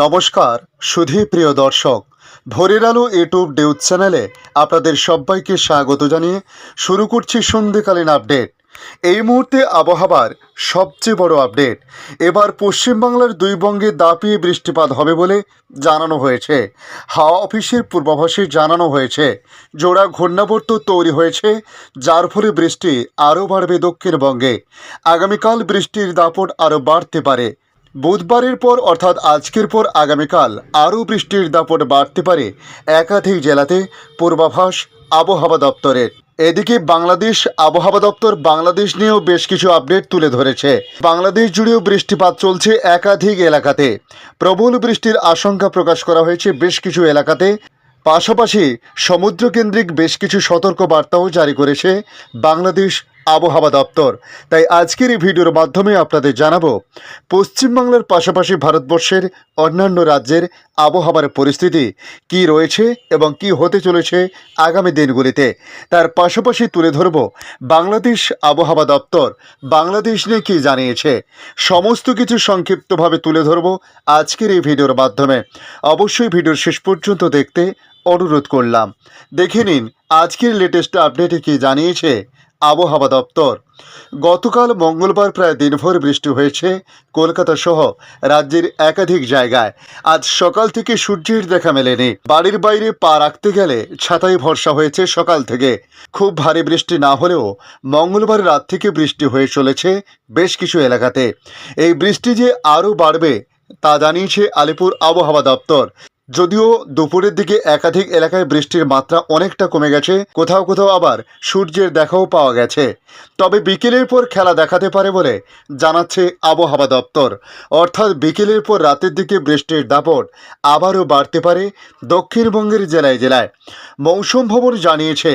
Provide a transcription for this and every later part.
নমস্কার, সুধী প্রিয় দর্শক ভোরের আলো ইউটিউব নিউজ চ্যানেলে আপনাদের সবাইকে স্বাগত জানিয়ে শুরু করছি সন্ধ্যেকালীন আপডেট। এই মুহূর্তে আবহাওয়ার সবচেয়ে বড় আপডেট, এবার পশ্চিমবাংলার দুই বঙ্গে দাপিয়ে বৃষ্টিপাত হবে বলে জানানো হয়েছে। হাওয়া অফিসের পূর্বাভাসে জানানো হয়েছে, জোড়া ঘূর্ণাবর্ত তৈরি হয়েছে, যার ফলে বৃষ্টি আরও বাড়বে দক্ষিণবঙ্গে। আগামীকাল বৃষ্টির দাপট আরও বাড়তে পারে। বুধবারের পর অর্থাৎ আজকের পর আগামীকাল আরও বৃষ্টির দাপট বাড়তে পারে একাধিক জেলাতে পূর্বাভাস আবহাওয়া দপ্তরের। এদিকে বাংলাদেশ আবহাওয়া দপ্তর বাংলাদেশ নিয়েও বেশ কিছু আপডেট তুলে ধরেছে। বাংলাদেশ জুড়েও বৃষ্টিপাত চলছে একাধিক এলাকাতে। প্রবল বৃষ্টির আশঙ্কা প্রকাশ করা হয়েছে বেশ কিছু এলাকাতে। পাশাপাশি সমুদ্রকেন্দ্রিক বেশ কিছু সতর্ক বার্তাও জারি করেছে বাংলাদেশ আবহাওয়া দপ্তর। তাই আজকের এই ভিডিওর মাধ্যমে আপনাদের জানাব, পশ্চিমবাংলার পাশাপাশি ভারতবর্ষের অন্যান্য রাজ্যের আবহাওয়ার পরিস্থিতি কি রয়েছে এবং কি হতে চলেছে আগামী দিনগুলিতে। তার পাশাপাশি তুলে ধরব বাংলাদেশ আবহাওয়া দপ্তর। বাংলাদেশ নিয়ে কী জানিয়েছে? সমস্ত কিছু সংক্ষিপ্তভাবে তুলে ধরব আজকের এই ভিডিওর মাধ্যমে। অবশ্যই ভিডিওর শেষ পর্যন্ত দেখতে অনুরোধ করলাম। দেখে নিন, আজকের লেটেস্ট আপডেটে কি জানিয়েছে? আবহাওয়া দপ্তর। গতকাল মঙ্গলবার প্রায় দিনভর বৃষ্টি হয়েছে কলকাতা সহ রাজ্যের একাধিক জায়গায়। আজ সকাল থেকে সূর্যের দেখা মেলেনি। বাড়ির বাইরে পা রাখতে গেলে ছাতাই ভরসা হয়েছে সকাল থেকে। খুব ভারী বৃষ্টি না হলেও মঙ্গলবার রাত থেকে বৃষ্টি হয়ে চলেছে বেশ কিছু এলাকাতে। এই বৃষ্টি যে আরও বাড়বে তা জানিয়েছে আলিপুর আবহাওয়া দপ্তর। যদিও দুপুরের দিকে একাধিক এলাকায় বৃষ্টির মাত্রা অনেকটা কমে গেছে, কোথাও কোথাও আবার সূর্যের দেখাও পাওয়া গেছে। তবে বিকেলের পর খেলা দেখাতে পারে বলে জানাচ্ছে আবহাওয়া দপ্তর। অর্থাৎ বিকেলের পর রাতের দিকে বৃষ্টির দাপট আবারও বাড়তে পারে দক্ষিণবঙ্গের জেলায় জেলায়। মৌসুম ভবন জানিয়েছে,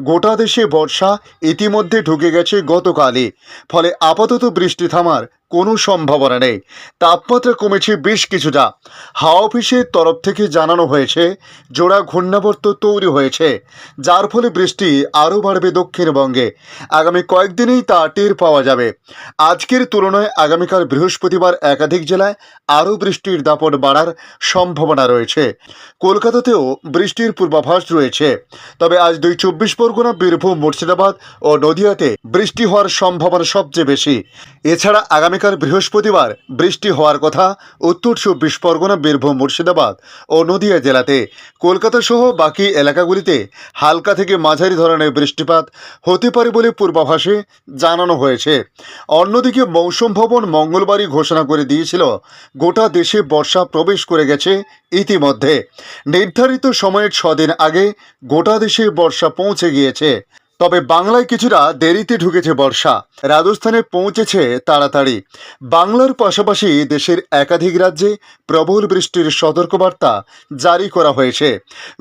গোটা দেশে বর্ষা ইতিমধ্যে ঢুকে গেছে গতকালই, ফলে আপাতত বৃষ্টি থামার কোনো সম্ভাবনা নেই। তাপমাত্রা কমেছে বেশ কিছুটা। হাওয়া অফিসের তরফ থেকে জানানো হয়েছে, জোড়া ঘূর্ণাবর্ত তৈরি হয়েছে, যার ফলে বৃষ্টি আরও বাড়বে দক্ষিণবঙ্গে। আগামী কয়েকদিনেই তা টের পাওয়া যাবে। আজকের তুলনায় আগামীকাল বৃহস্পতিবার একাধিক জেলায় আরও বৃষ্টির দাপট বাড়ার সম্ভাবনা রয়েছে। কলকাতাতেও বৃষ্টির পূর্বাভাস রয়েছে। তবে আজ দুই চব্বিশ পরগনা, বীরভূম, মুর্শিদাবাদ ও নদিয়াতে বৃষ্টি হওয়ার সম্ভাবনা সবচেয়ে বেশি। এছাড়া আগামীকাল বৃহস্পতিবার বৃষ্টি হওয়ার কথা উত্তর চব্বিশ পরগনা, বীরভূম, মুর্শিদাবাদ ও নদিয়া জেলাতে। কলকাতা সহ বাকি এলাকাগুলিতে হালকা থেকে মাঝারি ধরনের বৃষ্টিপাত হতে পারে বলে পূর্বাভাসে জানানো হয়েছে। অন্যদিকে মৌসুম ভবন মঙ্গলবারই ঘোষণা করে দিয়েছিল, গোটা দেশে বর্ষা প্রবেশ করে গেছে ইতিমধ্যে। নির্ধারিত সময়ের ছদিন আগে গোটা দেশে বর্ষা পৌঁছে গিয়েছে। তবে বাংলায় কিছুটা দেরিতে ঢুকেছে বর্ষা। রাজস্থানে পৌঁছেছে তাড়াতাড়ি। বাংলার পাশাপাশি দেশের একাধিক রাজ্যে প্রবল বৃষ্টির সতর্কবার্তা জারি করা হয়েছে।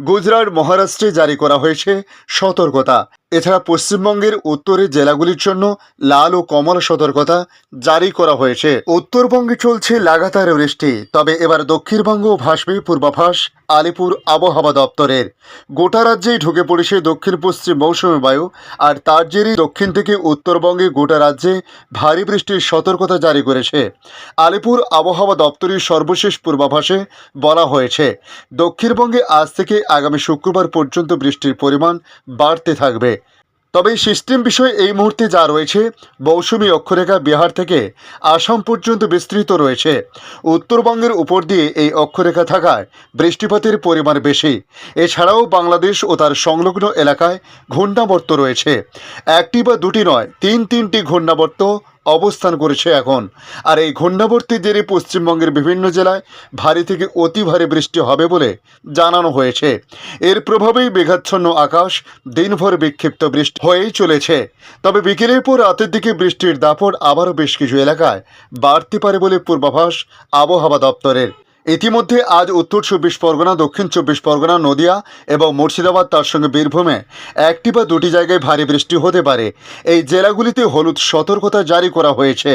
গুজরাট, মহারাষ্ট্রে জারি করা হয়েছে সতর্কতা। এছাড়া পশ্চিমবঙ্গের উত্তরের জেলাগুলির জন্য লাল ও কমলা সতর্কতা জারি করা হয়েছে। উত্তরবঙ্গে চলছে লাগাতার বৃষ্টি, তবে এবার দক্ষিণবঙ্গ ভাসবে পূর্বাভাস আলিপুর আবহাওয়া দপ্তরের। গোটা রাজ্যেই ঢুকে পড়েছে দক্ষিণ পশ্চিম মৌসুমী বায়ু, আর তার জেরেই দক্ষিণ থেকে উত্তরবঙ্গে গোটা রাজ্যে ভারী বৃষ্টির সতর্কতা জারি করেছে। আলিপুর আবহাওয়া দপ্তরের সর্বশেষ পূর্বাভাসে বলা হয়েছে, দক্ষিণবঙ্গে আজ থেকে আগামী শুক্রবার পর্যন্ত বৃষ্টির পরিমাণ বাড়তে থাকবে। তবে এই সিস্টেম বিষয়ে এই মুহূর্তে যা রয়েছে, মৌসুমী অক্ষরেখা বিহার থেকে আসাম পর্যন্ত বিস্তৃত রয়েছে। উত্তরবঙ্গের উপর দিয়ে এই অক্ষরেখা থাকায় বৃষ্টিপাতের পরিমাণ বেশি। এছাড়াও বাংলাদেশ ও তার সংলগ্ন এলাকায় ঘূর্ণাবর্ত রয়েছে। একটি বা দুটি নয়, তিন তিনটি ঘূর্ণাবর্ত অবস্থান করেছে এখন। আর এই ঘূর্ণাবর্তের জেরে পশ্চিমবঙ্গের বিভিন্ন জেলায় ভারী থেকে অতি ভারী বৃষ্টি হবে বলে জানানো হয়েছে। এর প্রভাবেই মেঘাচ্ছন্ন আকাশ দিনভর বিক্ষিপ্ত বৃষ্টি হয়েই চলেছে। তবে বিকেলের পর রাতের দিকে বৃষ্টির দাপট আবারও বেশ কিছু এলাকায় বাড়তে পারে বলে পূর্বাভাস আবহাওয়া দপ্তরের। ইতিমধ্যে আজ উত্তর চব্বিশ পরগনা, দক্ষিণ চব্বিশ পরগনা, নদিয়া এবং মুর্শিদাবাদ তার সঙ্গে বীরভূমে একটি বা দুটি জায়গায় ভারী বৃষ্টি হতে পারে। এই জেলাগুলিতে হলুদ সতর্কতা জারি করা হয়েছে।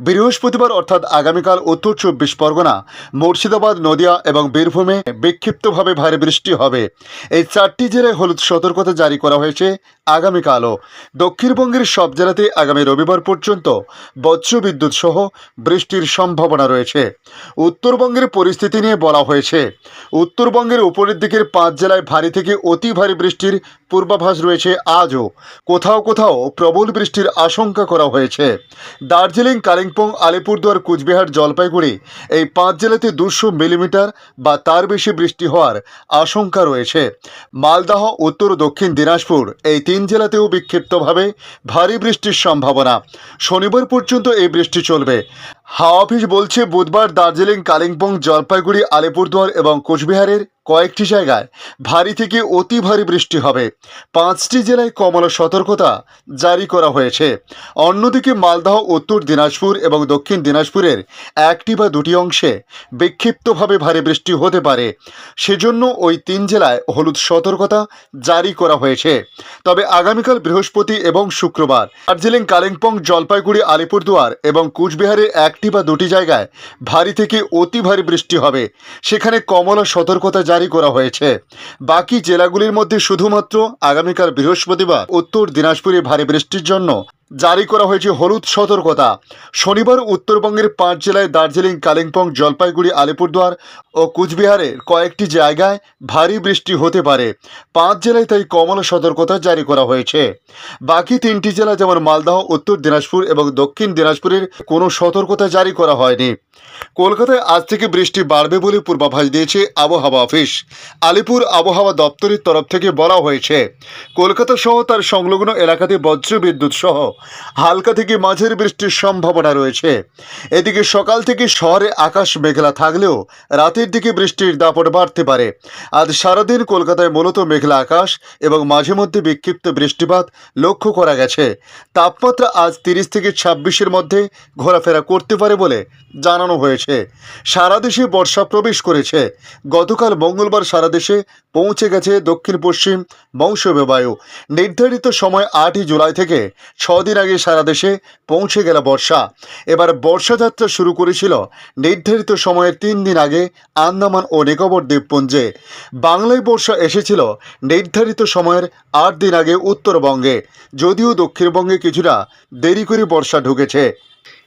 বৃহস্পতিবার অর্থাৎ আগামীকাল উত্তর চব্বিশ পরগনা, মুর্শিদাবাদ, নদিয়া এবং বীরভূমে বিক্ষিপ্তভাবে ভারী বৃষ্টি হবে। এই চারটি জেলায় হলুদ সতর্কতা জারি করা হয়েছে আগামীকালও। দক্ষিণবঙ্গের সব জেলাতে আগামী রবিবার পর্যন্ত বজ্রবিদ্যুৎ সহ বৃষ্টির সম্ভাবনা রয়েছে। উত্তরবঙ্গের পরিস্থিতি নিয়ে বলা হয়েছে। উত্তরবঙ্গের উপরের দিকের পাঁচ জেলায় ভারী থেকে অতি ভারী বৃষ্টির পূর্বাভাস রয়েছে আজও। কোথাও কোথাও প্রবল বৃষ্টির আশঙ্কা করা হয়েছে। দার্জিলিং, কালিম্পং, আলিপুরদুয়ার, কুচবিহার, জলপাইগুড়ি এই পাঁচ জেলাতে দুশো মিলিমিটার বা তার বেশি বৃষ্টি হওয়ার আশঙ্কা রয়েছে। মালদহ, উত্তর দক্ষিণ দিনাজপুর এই তিন জেলাতেও বিক্ষিপ্তভাবে ভারী বৃষ্টির সম্ভাবনা। শনিবার পর্যন্ত এই বৃষ্টি চলবে। হাওয়া অফিস বলছে বুধবার দার্জিলিং কালিম্পং জলপাইগুড়ি আলিপুরদুয়ার এবং কোচবিহারের কয়েকটি জায়গায় ভারী থেকে অতি ভারী বৃষ্টি হবে। পাঁচটি জেলায় কমলা সতর্কতা জারি করা হয়েছে। অন্যদিকে মালদহ, উত্তর দিনাজপুর এবং দক্ষিণ দিনাজপুরের একটি বা দুটি অংশে বিক্ষিপ্তভাবে ভারী বৃষ্টি হতে পারে। সেজন্য ওই তিন জেলায় হলুদ সতর্কতা জারি করা হয়েছে। তবে আগামীকাল বৃহস্পতি এবং শুক্রবার দার্জিলিং, কালিম্পং, জলপাইগুড়ি, আলিপুরদুয়ার এবং কুচবিহারের একটি বা দুটি জায়গায় ভারী থেকে অতি ভারী বৃষ্টি হবে। সেখানে কমলা সতর্কতা জারি করা হয়েছে। বাকি জেলাগুলির মধ্যে শুধুমাত্র আগামীকাল বৃহস্পতিবার উত্তর দিনাজপুরে ভারী বৃষ্টির জন্য জারি করা হয়েছে হলুদ সতর্কতা। শনিবার উত্তরবঙ্গের পাঁচ জেলায় দার্জিলিং, কালিম্পং, জলপাইগুড়ি, আলিপুরদুয়ার ও কুচবিহারের কয়েকটি জায়গায় ভারী বৃষ্টি হতে পারে। পাঁচ জেলায় তাই কমলা সতর্কতা জারি করা হয়েছে। বাকি তিনটি জেলা যেমন মালদহ, উত্তর দিনাজপুর এবং দক্ষিণ দিনাজপুরের কোনো সতর্কতা জারি করা হয়নি। কলকাতায় আজ থেকে বৃষ্টি বাড়বে বলে পূর্বাভাস দিয়েছে আবহাওয়া অফিস। আলিপুর আবহাওয়া দপ্তরের তরফ থেকে বলা হয়েছে, কলকাতা সহ তার সংলগ্ন এলাকাতে বজ্র বিদ্যুৎ সহ হালকা থেকে মাঝের বৃষ্টির সম্ভাবনা রয়েছে। এদিকে সকাল থেকে শহরে আকাশ মেঘলা থাকলেও রাতের দিকে বৃষ্টির দাপট বাড়তে পারে। আজ সারাদিন কলকাতায় মূলত মেঘলা আকাশ এবং মাঝে মধ্যে বিক্ষিপ্ত বৃষ্টিপাত লক্ষ্য করা গেছে। তাপমাত্রা আজ তিরিশ থেকে ছাব্বিশের মধ্যে ঘোরাফেরা করতে পারে বলে জানানো হয়েছে। সারা দেশে বর্ষা প্রবেশ করেছে। গতকাল মঙ্গলবার সারা দেশে পৌঁছে গেছে দক্ষিণ পশ্চিম মৌসুমী বায়ু। নির্ধারিত সময় আটই জুলাই থেকে ছদিন আগে সারা দেশে পৌঁছে গেল বর্ষা। এবার বর্ষাযাত্রা শুরু করেছিল নির্ধারিত সময়ের তিন দিন আগে আন্দামান ও নিকোবর দ্বীপপুঞ্জে। বাংলায় বর্ষা এসেছিল নির্ধারিত সময়ের আট দিন আগে উত্তরবঙ্গে। যদিও দক্ষিণবঙ্গে কিছুটা দেরি করে বর্ষা ঢুকেছে।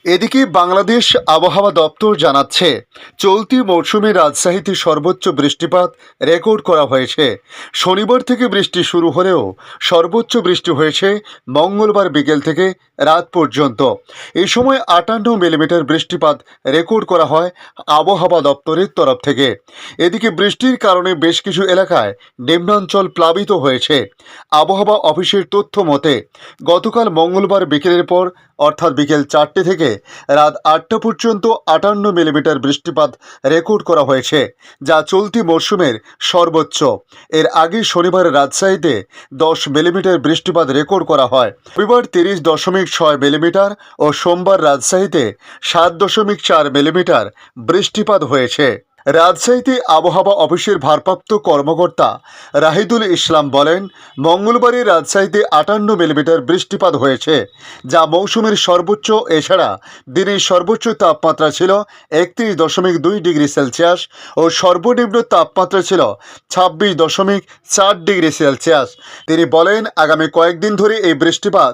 এদিকে বাংলাদেশ আবহাওয়া দপ্তর জানাচ্ছে, চলতি মৌসুমে রাজশাহীতে সর্বোচ্চ বৃষ্টিপাত রেকর্ড করা হয়েছে। শনিবার থেকে বৃষ্টি শুরু হলেও সর্বোচ্চ বৃষ্টি হয়েছে মঙ্গলবার বিকেল থেকে রাত পর্যন্ত। এ সময় আটান্ন মিলিমিটার বৃষ্টিপাত রেকর্ড করা হয় আবহাওয়া দপ্তরের তরফ থেকে। এদিকে বৃষ্টির কারণে বেশ কিছু এলাকায় নিম্নাঞ্চল প্লাবিত হয়েছে। আবহাওয়া অফিসের তথ্য মতে, গতকাল মঙ্গলবার বিকেলের পর, অর্থাৎ বিকেল চারটে থেকে রাত আটটা পর্যন্ত আটান্ন মিলিমিটার বৃষ্টিপাত রেকর্ড করা হয়েছে, যা চলতি মরশুমের সর্বোচ্চ। এর আগে শনিবার রাজশাহীতে দশ মিলিমিটার বৃষ্টিপাত রেকর্ড করা হয়। রবিবার তিরিশ দশমিক ছয় মিলিমিটার ও সোমবার রাজশাহীতে সাত দশমিক চার মিলিমিটার বৃষ্টিপাত হয়েছে। রাজশাহীতে আবহাওয়া অফিসের ভারপ্রাপ্ত কর্মকর্তা রাহিদুল ইসলাম বলেন, মঙ্গলবারে রাজশাহীতে আটান্ন মিলিমিটার বৃষ্টিপাত হয়েছে, যা মৌসুমের সর্বোচ্চ, এছাড়া দিনের সর্বোচ্চ তাপমাত্রা ছিল একত্রিশ দশমিক দুই ডিগ্রি সেলসিয়াস ও সর্বনিম্ন তাপমাত্রা ছিল ছাব্বিশ দশমিক চার ডিগ্রি সেলসিয়াস। তিনি বলেন, আগামী কয়েকদিন ধরে এই বৃষ্টিপাত